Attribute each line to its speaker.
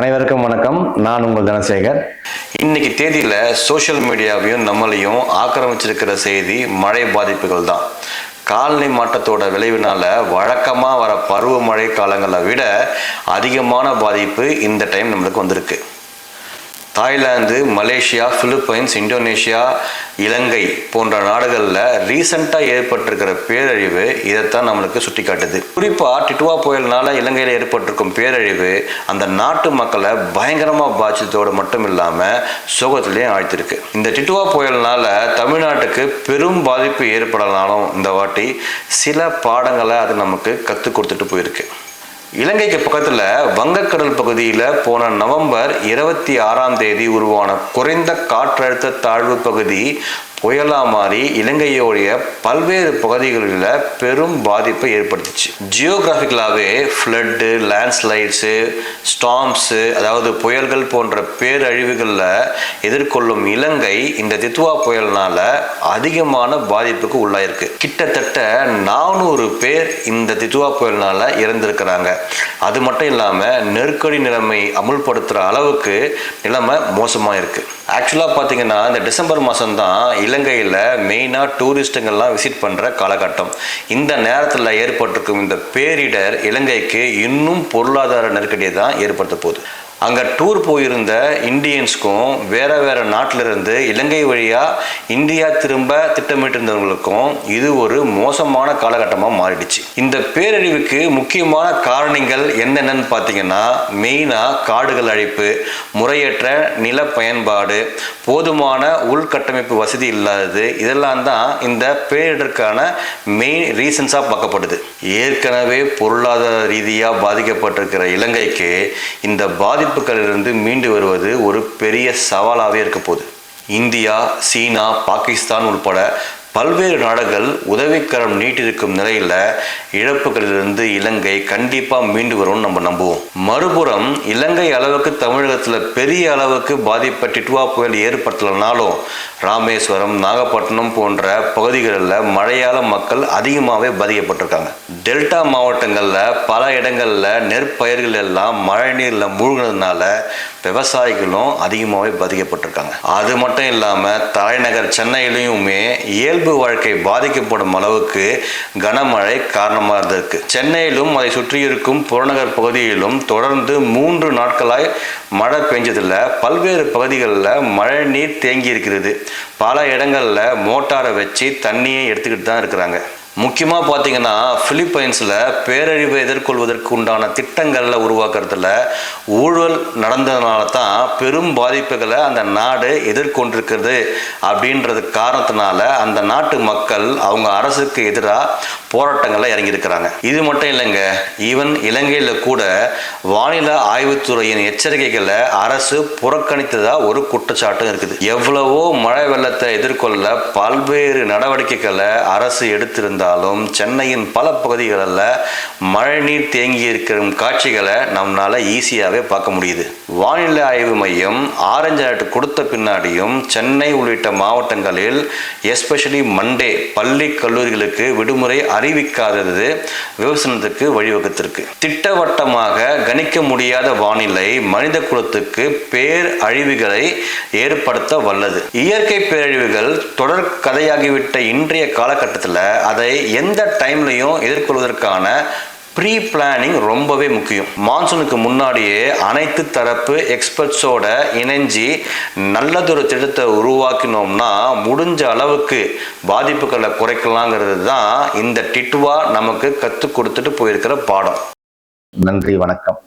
Speaker 1: அனைவருக்கும் வணக்கம். நான் உங்கள் தனசேகர். இன்னைக்கு தேதியில் சோஷியல் மீடியாவையும் நம்மளையும் ஆக்கிரமிச்சிருக்கிற செய்தி மழை பாதிப்புகள் தான். காலநிலை மாற்றத்தோட விளைவினால வழக்கமாக வர பருவமழை காலங்களை விட அதிகமான பாதிப்பு இந்த டைம் நம்மளுக்கு வந்திருக்கு. Thailand Malaysia Philippines Indonesia Ilangai போன்ற நாடுகளில் ரீசண்டாக ஏற்பட்டிருக்கிற பேரழிவு இதைத்தான் நம்மளுக்கு சுட்டி காட்டுது குறிப்பாக டிட்டுவா புயல்னால இலங்கையில் ஏற்பட்டிருக்கும் பேரழிவு அந்த நாட்டு மக்களை பயங்கரமாக பாதிச்சதோடு மட்டும் இல்லாமல் சுகத்திலையும் ஆழ்த்திருக்கு. இந்த டிட்டுவா புயல்னால தமிழ்நாட்டுக்கு பெரும் பாதிப்பு ஏற்படலாலும் இந்த வாட்டி சில பாடங்களை அது நமக்கு கற்றுக் கொடுத்துட்டு போயிருக்கு. இலங்கைக்கு பக்கத்தில் வங்கக்கடல் பகுதியில் போன நவம்பர் இருபத்தி ஆறாம் தேதி உருவான குறைந்த காற்றழுத்த தாழ்வு பகுதி புயலா மாறி இலங்கையோடைய பல்வேறு பகுதிகளில் பெரும் பாதிப்பை ஏற்படுத்துச்சு. ஜியோகிராஃபிக்கலாகவே ஃப்ளட்டு லேண்ட்ஸ்லைட்ஸு ஸ்டாம்ஸு அதாவது புயல்கள் போன்ற பேரழிவுகளில் எதிர்கொள்ளும் இலங்கை இந்த தித்வா புயல்னால அதிகமான பாதிப்புக்கு உள்ளாயிருக்கு. கிட்டத்தட்ட நானூறு பேர் இந்த தித்வா புயல்னால இறந்திருக்கிறாங்க. அது மட்டும் இல்லாமல் நெருக்கடி நிலைமை அமுல்படுத்துகிற அளவுக்கு நிலைமை மோசமாக இருக்குது ஆக்சுவலாக பார்த்தீங்கன்னா இந்த டிசம்பர் மாதம் தான் இலங்கையில் மெயினாக டூரிஸ்ட்டுங்கள்லாம் விசிட் பண்ணுற காலகட்டம். இந்த நேரத்தில் ஏற்பட்டிருக்கும் இந்த பேரிடர் இலங்கைக்கு இன்னும் பொருளாதார நெருக்கடியை தான் ஏற்படுத்த போகுது. அங்கே டூர் போயிருந்த இந்தியன்ஸ்க்கும் வேறு வேறு நாட்டிலிருந்து இலங்கை வழியாக இந்தியா திரும்ப திட்டமிட்டிருந்தவங்களுக்கும் இது ஒரு மோசமான காலகட்டமாக மாறிடுச்சு. இந்த பேரழிவுக்கு முக்கியமான காரணங்கள் என்னென்னு பார்த்தீங்கன்னா மெயினாக காடுகள் அழிப்பு முறையற்ற நில பயன்பாடு போதுமான உள்கட்டமைப்பு வசதி இல்லாதது இதெல்லாம் தான் இந்த பேரிடருக்கான மெயின் ரீசன்ஸாக பார்க்கப்படுது. ஏற்கனவே பொருளாதார ரீதியாக பாதிக்கப்பட்டிருக்கிற இலங்கைக்கு இந்த பாதிப்புகளிலிருந்து மீண்டு வருவது ஒரு பெரிய சவாலாகவே இருக்க போகுது. இந்தியா சீனா பாகிஸ்தான் உள்பட பல்வேறு நாடுகள் உதவிக்கரம் நீட்டிருக்கும் நிலையில் இழப்புகளிலிருந்து இலங்கை கண்டிப்பாக மீண்டு வரும்னு நம்ம நம்புவோம். மறுபுறம் இலங்கை அளவுக்கு தமிழகத்தில் பெரிய அளவுக்கு பாதிப்பை டிட்வா புயல் ஏற்படுத்தலைனாலும் ராமேஸ்வரம் நாகப்பட்டினம் போன்ற பகுதிகளில் மழையால் மக்கள் அதிகமாகவே பாதிக்கப்பட்டிருக்காங்க. டெல்டா மாவட்டங்களில் பல இடங்களில் நெற்பயிர்கள் எல்லாம் மழை நீரில் மூழ்கினதுனால விவசாயிகளும் அதிகமாகவே பாதிக்கப்பட்டிருக்காங்க. அது மட்டும் இல்லாமல் தலைநகர் சென்னையிலையுமே இயல்பு வாழ்க்கை பாதிக்கப்படும் அளவுக்கு கனமழை காரணமாக இருந்திருக்கு. சென்னையிலும் அதை சுற்றி இருக்கும் புறநகர் பகுதியிலும் தொடர்ந்து மூன்று நாட்களாய் மழை பெஞ்சதில் பல்வேறு பகுதிகளில் மழை நீர் தேங்கி இருக்கிறது பல இடங்களில் மோட்டாரை வச்சு தண்ணியை எடுத்துக்கிட்டு தான் இருக்கிறாங்க. முக்கியமாக பார்த்தீங்கன்னா பிலிப்பைன்ஸில் பேரழிவை எதிர்கொள்வதற்கு உண்டான திட்டங்களில் உருவாக்குறதுல ஊழல் நடந்ததுனால தான் பெரும் பாதிப்புகளை அந்த நாடு எதிர்கொண்டிருக்கிறது அப்படின்றது காரணத்தினால அந்த நாட்டு மக்கள் அவங்க அரசுக்கு எதிராக போராட்டங்களில் இறங்கியிருக்கிறாங்க. இது மட்டும் இல்லைங்க ஈவன் இலங்கையில் கூட வானிலை ஆய்வுத்துறையின் எச்சரிக்கைகளை அரசு புறக்கணித்ததா ஒரு குற்றச்சாட்டும் இருக்குது. எவ்வளவோ மழை வெள்ளத்தை எதிர்கொள்ள பல்வேறு நடவடிக்கைகளை அரசு எடுத்திருந்தாலும் சென்னையின் பல பகுதிகளில் மழைநீர் தேங்கி இருக்கிற காட்சிகளை நம்மளால ஈஸியாகவே பார்க்க முடியுது. வானிலை ஆய்வு மையம் ஆரஞ்சு அலர்ட் கொடுத்த பின்னாடியும் சென்னை உள்ளிட்ட மாவட்டங்களில் எஸ்பெஷலி மண்டே பள்ளி கல்லூரிகளுக்கு விடுமுறை அறிவிக்காதது விவசாயத்துக்கு வழிவகுத்திருக்கு. திட்டவட்டமாக கணிக்க முடியாத வானிலை மனித குலத்துக்கு பேர் அழிவுகளை ஏற்படுத்த வல்லது. இயற்கை பேரழிவுகள் தொடர் கதையாகிவிட்ட இன்றைய காலகட்டத்தில் அதை எந்த டைம்லையும் எதிர்கொள்வதற்கான ப்ரீ பிளானிங் ரொம்பவே முக்கியம். மான்சூனுக்கு முன்னாடியே அனைத்து தரப்பு எக்ஸ்பர்ட்ஸோட இணைஞ்சி நல்லதொரு திட்டத்தை உருவாக்கினோம்னா முடிஞ்ச அளவுக்கு பாதிப்புகளை குறைக்கலாங்கிறது தான் இந்த டிட்வா நமக்கு கற்றுக் கொடுத்துட்டு போயிருக்கிற பாடம்.
Speaker 2: நன்றி வணக்கம்.